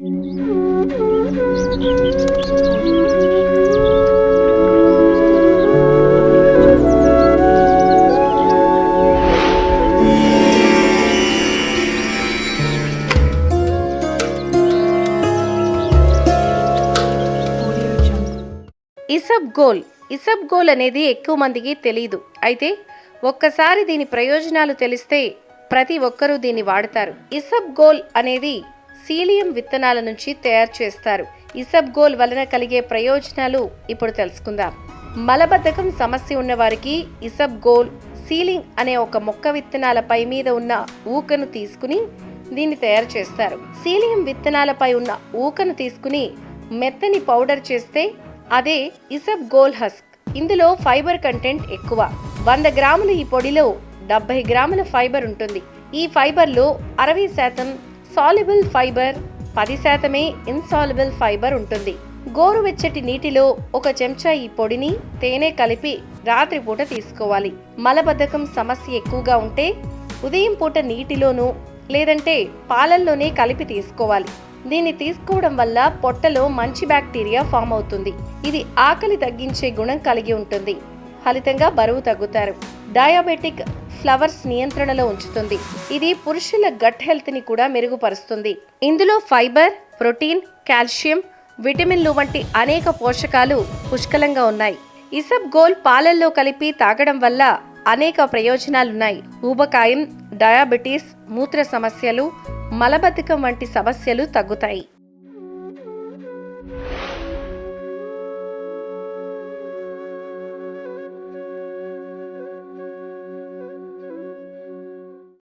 ఇసబ్ goal. ఇసబ్ goal అనేది ఎక్కువ మందికి తెలియదు అయితే ఒక్కసారి దీని ప్రయోజనాలు తెలిస్తే ప్రతి ఒక్కరూ దీన్ని వాడతారు. ఇసబ్ గోల్ అనేది సీలియం విత్తనాల నుంచి తయారు చేస్తారు. ఇసబ్గోల్ వలన కలిగే ప్రయోజనాలు ఇప్పుడు తెలుసుకుందాం. మలబద్ధకం సమస్య ఉన్నవారికి ఇసబ్గోల్ సీలింగ్ అనే ఒక మొక్క విత్తనాలపై మీద ఉన్న ఊకను తీసుకుని దీన్ని తయారు చేస్తారు. సీలియం విత్తనాలపై ఉన్న ఊకను తీసుకుని మెత్తని పౌడర్ చేస్తే అదే ఇసబ్ గోల్ హస్క్. ఇందులో ఫైబర్ కంటెంట్ ఎక్కువ. వంద గ్రాముల ఈ పొడిలో డెబ్బై గ్రాముల ఫైబర్ ఉంటుంది. ఈ ఫైబర్లో అరవై శాతం సాల్యుబుల్ ఫైబర్ పది శాతమే ఇన్సాల్యుబుల్ ఫైబర్ ఉంటుంది. గోరువెచ్చటి నీటిలో ఒక చెంచా ఈ పొడిని తేనె కలిపి రాత్రిపూట తీసుకోవాలి. మలబద్ధకం సమస్య ఎక్కువగా ఉంటే ఉదయం పూట నీటిలోనూ లేదంటే పాలల్లోనే కలిపి తీసుకోవాలి. దీన్ని తీసుకోవడం వల్ల పొట్టలో మంచి బ్యాక్టీరియా ఫామ్ అవుతుంది. ఇది ఆకలి తగ్గించే గుణం కలిగి ఉంటుంది. ఫలితంగా బరువు తగ్గుతారు. డయాబెటిక్ ఫ్లవర్స్ నియంత్రణలో ఉంచుతుంది. ఇది పురుషుల గట్ హెల్త్ని కూడా మెరుగుపరుస్తుంది. ఇందులో ఫైబర్ ప్రోటీన్ కాల్షియం విటమిన్లు వంటి అనేక పోషకాలు పుష్కలంగా ఉన్నాయి. ఇసబ్ గోల్ పాలల్లో కలిపి తాగడం వల్ల అనేక ప్రయోజనాలున్నాయి. ఊబకాయం డయాబెటీస్ మూత్ర సమస్యలు మలబద్ధకం వంటి సమస్యలు తగ్గుతాయి.